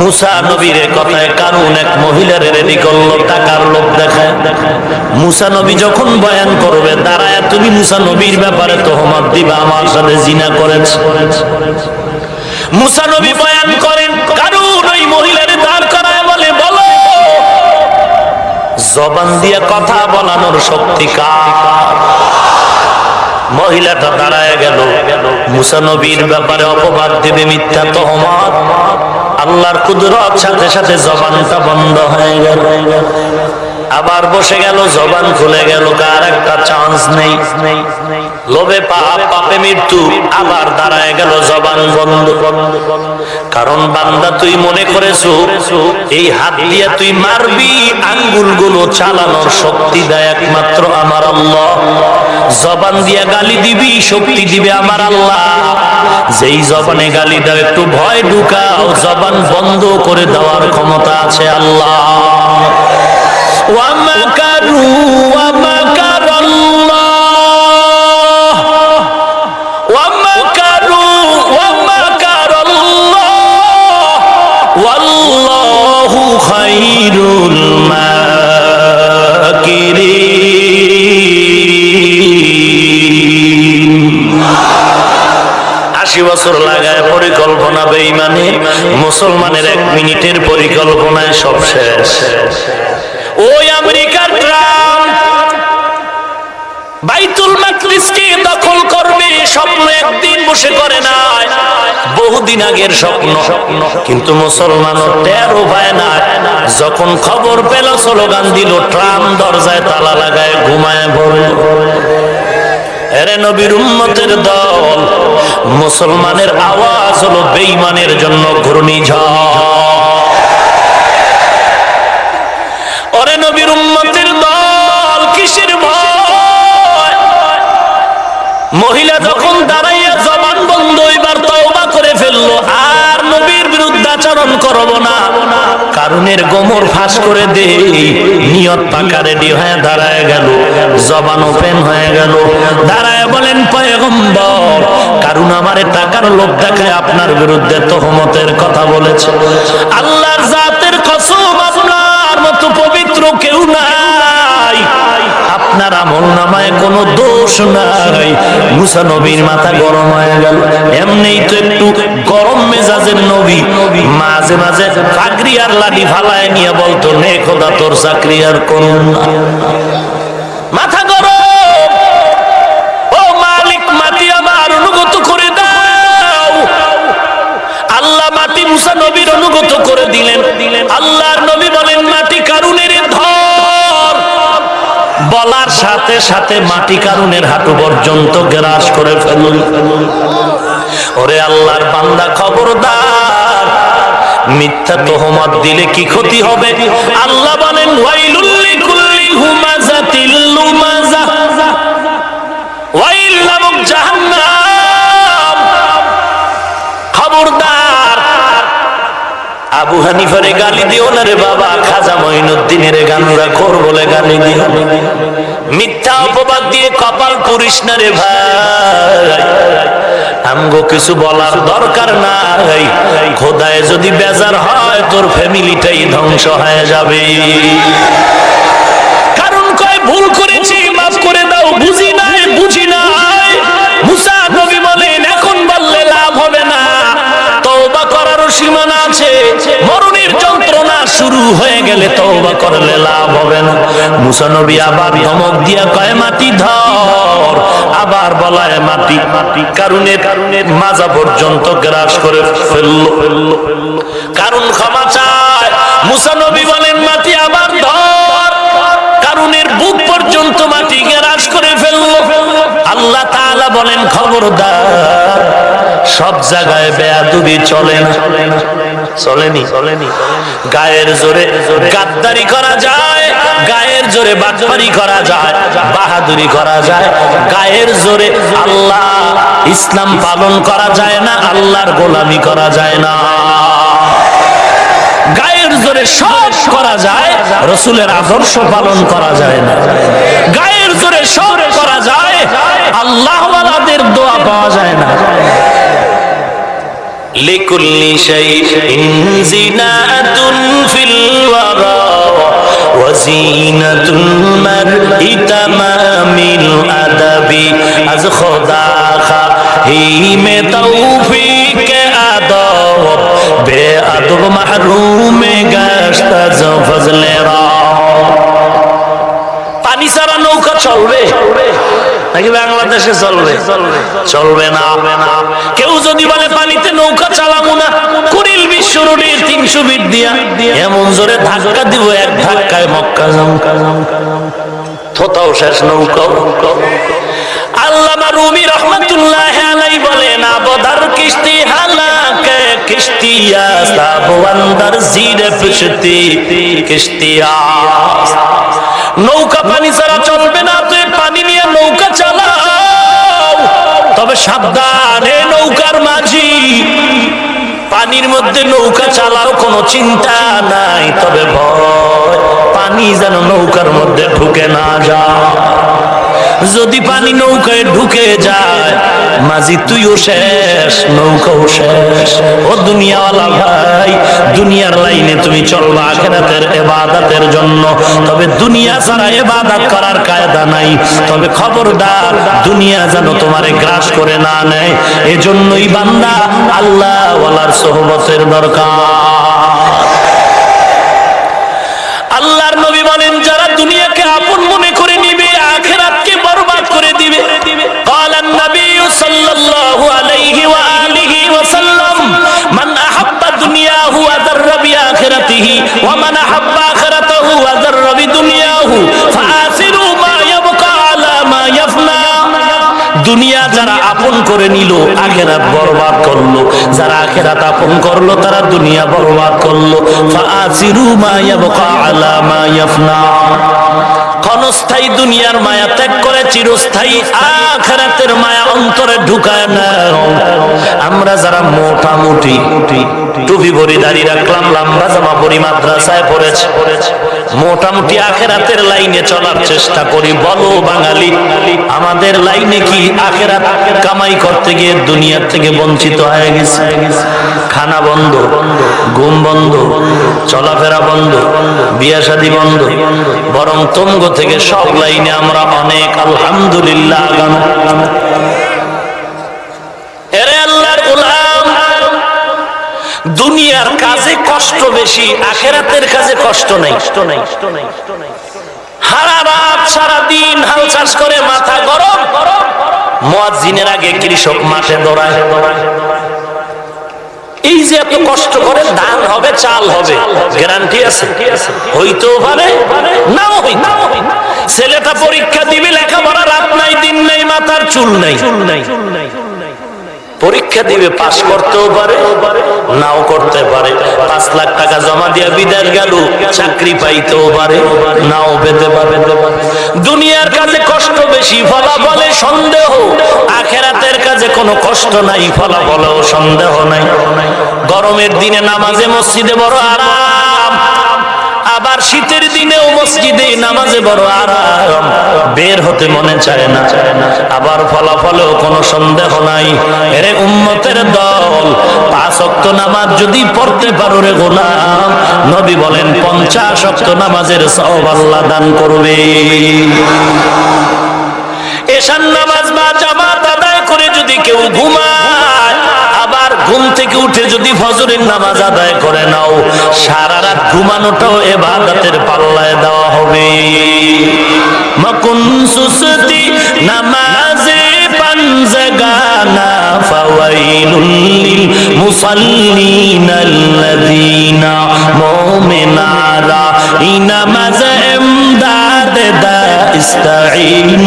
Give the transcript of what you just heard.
মুসা নবীর কথায় এক মহিলার রেডি লোক যখন বয়ান করবে, দাঁড়ায়, তুমি ব্যাপারে তোহমত দিবা, আমার সাথে জিনা করেছ। মুসা নবী বয়ান করেন কারণ ওই মহিলার দাঁড় করায় বলে, বলো, জবান দিয়ে কথা বলানোর শক্তি মহিলাটা দাঁড়ায় গেল। মুসা নবীর ব্যাপারে অপবাদ দেবে মিথ্যা তহমত। আল্লাহর কুদরত সাথে সাথে জবানটা বন্ধ হয়ে গেল। আবার বসে গেল, জবান খুলে গেল, কার একটা চান্স নেই। লোভে পাপ মৃত্যু, আবার দাঁড়ায় গেল, জবান বন্ধ। কারণ বান্দা তুই মনে করেছ, এই হাত দিয়ে তুই মারবি আঙ্গুলগুলো চালানোর শক্তি দেয় একমাত্র আমার আল্লাহ। জবান দিয়া গালি দিবি, শক্তি দিবে আমার আল্লাহ। যেই জবানে গালি দাও একটু ভয় ঢুকাও, জবান বন্ধ করে দেওয়ার ক্ষমতা আছে আল্লাহ। ওয়ামাকারু ওয়ামাকার ওয়াল্লাহু মা আশি বছর লাগায় পরিকল্পনা বেইমানে মুসলমানের এক মিনিটের পরিকল্পনায় সব শেষ। ওই আমেরিকার ট্রাম্প বাইতুল মাকদিসকে দখল করবে, স্বপ্ন একদিন বসে করে নাই। বহুদিন আগের স্বপ্ন। কিন্তু মুসলমান টের উপায় না। যখন খবর পেল, স্লোগান দিল ট্রাম দরজায় তালা লাগায়, ঘুমায় পড়ে। মুসলমানের আওয়াজ হলো বেঈমানের জন্য ঘূর্ণিঝড়। ওরে নবীর উম্মতের দল, কিসের মহিলা যখন দাঁড়াইয়া জবান বন্ধ এবার তওবা করে ফেলল, আর নবীর বিরুদ্ধে আচরণ করব না। কারণের গোমর ফাঁস করে দে নিয়ত পাকা রেডি হয়ে দাঁড়ায় গেল। জবান ওপেন হয়ে গেল। দাঁড়ায় বলেন, পয়গম্বর কারণ আমারে টাকার লোক দেখায় আপনার বিরুদ্ধে তহমতের কথা বলেছে। আল্লাহর জাতের কসম আপনার মতো পবিত্র কেউ নাই। আপনার আমল নামায় কোনো দোষ নাই। মুসা নবীর মাথা গরম হয়ে গেল। এমনি তো একটু গরম মেজাজের নবী। মাঝে মাঝে চাকরি আর লাঠি ফালায় নিয়ে বলতো, নে খোদা, তোর চাকরি আর করুন না। বলার সাথে সাথে মাটি কারুনের হাঁটু পর্যন্ত গ্রাস করে ফেলুন। ওরে আল্লাহর বান্দা, খবরদার। মিথ্যা তোহমত দিলে কি ক্ষতি হবে? আল্লাহ বলেন খবরদার। আবু হানিফারে গালি দিও না রে বাবা, খাজা মঈনুদ্দিনের গানুরা খোর বলে গালি দিও। মিথ্যা অপবাদ দিয়ে কপাল করিস না রে ভাই। আমগো কিছু বলার দরকার নাই। খোদায় যদি বেজার হয়, তোর ফ্যামিলিটাই ধ্বংস হয়ে যাবে। তওবা করলে লাভ হবে না। মুসা নবী আবার ধমক দিয়া কয়, মাটি ধর। আবার বলায়, মাটি মাটি কারণে কারণে মাজা পর্যন্ত গ্রাস করে ফেলল। ফেলল কারণ ক্ষমা চায়। মুসা নবী বলেন, মাটি আবার ধর। কারণের বুক পর্যন্ত মাটি গ্রাস করে ফেলল। আল্লাহ তাআলা বলেন, খবরদার, সব জায়গায় বেয়াদুবি চলে না। চলেনি। চলেনি গায়ের জোরে গাদ্দারি করা যায়, গায়ের জোরে বাটপারি করা যায়, বাহাদুরি করা যায়। গায়ের জোরে আল্লাহ ইসলাম পালন করা যায় না, আল্লাহর গোলামি করা যায় না। গায়ের জোরে সব করা যায়, রসুলের আদর্শ পালন করা যায় না। গায়ের জোরে সব করা যায়, আল্লাহওয়ালাদের দোয়া পাওয়া যায় না। لكل شيء زناة في الورى وزينة المرء تمام الأدب از خدا خیم توفیق آداب بے ادب محروم گشت از فضل را পানি সারা নৌকা চলবে নাকি বাংলাদেশে চলবে? চলবে না। কেউ যদি বলে পানিতে নৌকা চালাবো না কুড়িল বিশ্ব রোডের তিনশো বিট দিয়া এমন জোরে ধাক্কা দিব এক ধাক্কায় মক্কা জমকা থোতাও শেষ নৌকাও আল্লামা রুমি রহমতুল্লাহ আলাই বলেন আবদার কিস্তি হালাকে আন্দার জিরে কিস্তিয়া নৌকা পানি ছাড়া সাবধান নৌকার মাঝি। পানির মধ্যে নৌকা চালাও কোনো চিন্তা নাই, তবে ভয়, পানি যেন নৌকার মধ্যে ঢুকে না যা যদি পানি নৌকায় ঢুকে যায় মাঝি তুইও শেষ, নৌকাও শেষ। ও দুনিয়াওয়ালা ভাই, দুনিয়ার লাইনে তুমি চলবা আখেরাতের এবাদাতের জন্য। তবে দুনিয়া ছাড়া এবাদাত করার কায়দা নাই। তবে খবরদার, দুনিয়া যেন তোমারে গ্রাস করে না নেয়। এজন্যই বান্দা আল্লাহ ওয়ালার সোহবতের দরকার। ওয়া মান হাব্বা আখিরাতাহু ওয়া যাররা বিদুনিয়াহু ফাআসিরু মা ইয়াবকা আলা দুনিয়া যারা আপন করে নিল, আখেরাত বরবাদ করল। যারা আখেরাত আপন করল, তারা দুনিয়া বরবাদ করল। ফাআসিরু মা ইয়াবকা আলা মা ক্ষণস্থায়ী দুনিয়ার মায়া ত্যাগ করে চিরস্থায়ী আখেরাতের মায়া অন্তরে ঢুকায় না আমরা যারা মোটামুটি টুপি ভরি দাঁড়িয়ে রাখলাম, লম্বা জামা পরি মাদ্রাসায় পড়েছে। মোটামুটি আখেরাতের লাইনে চলার চেষ্টা করি। বলো বাঙালি, আমাদের লাইনে কি আখেরাত কামাই করতে গিয়ে দুনিয়ার থেকে বঞ্চিত হয়ে গেছে? খানা বন্ধ, ঘুম বন্ধ, চলাফেরা বন্ধ বিয়া শাদী বন্ধ। বরং তঙ্গ থেকে সব লাইনে আমরা অনেক, আলহামদুলিল্লাহ আগানো কাজে কষ্ট বেশি, আখেরাতের কাজে কষ্ট নাই। সারা রাত, সারা দিন হাল চাষ করে মাথা গরম। মুয়াজ্জিনের আগে কৃষক মাঠে দৌড়ায়। এই যে এত কষ্ট করে ধান হবে, চাল হবে গ্যারান্টি আছে। হইতেও পারে, নাও হইতে ছেলেটা পরীক্ষা দিবে, লেখাপড়া রাত নাই, দিন নাই, মাথার চুল নাই চুল নাই চুল নাই। পরীক্ষা দিবে পাস করতেও পারে, নাও করতে পারে। পাঁচ লাখ টাকা জমা দিয়ে বিদায় গেল, চাকরি পাইতেও পারে, নাও পেতে পারে। দুনিয়ার কাজে কষ্ট বেশি, ফলাফলে সন্দেহ। আখেরাতের কাজে কোনো কষ্ট নাই, ফলাফলেও সন্দেহ নাই। গরমের দিনে নামাজে মসজিদে বড় আরাম। আবার শীতের দিনেও মসজিদে নামাজে বড় আরাম। বের হতে মনে চায় না। আবার ফলাফলেও কোনো সন্দেহ নাই। এরে উম্মতের দল, পাঁচ অক্ত নামাজ যদি পড়তে পারো রে গোলাম, নবী বলেন, পঞ্চাশ অক্ত নামাজের সব আল্লাহ দান করবে। এশান নামাজ বা জামাত আদায় করে যদি কেউ ঘুমায় ঘুম থেকে উঠে যদি ফজরের নামাজ আদায় করে নাও সারা রাত ঘুমানোটাও এবাদতের পাল্লায় দেওয়া হবে। মকুন সুসতি নামাজে পাঞ্জগানা ফাওয়াইলুল লিল মুসাল্লিন আল্লাযীনা মুমিনারা। ইনামাজ ইমদাদ দা ইস্তাঈন।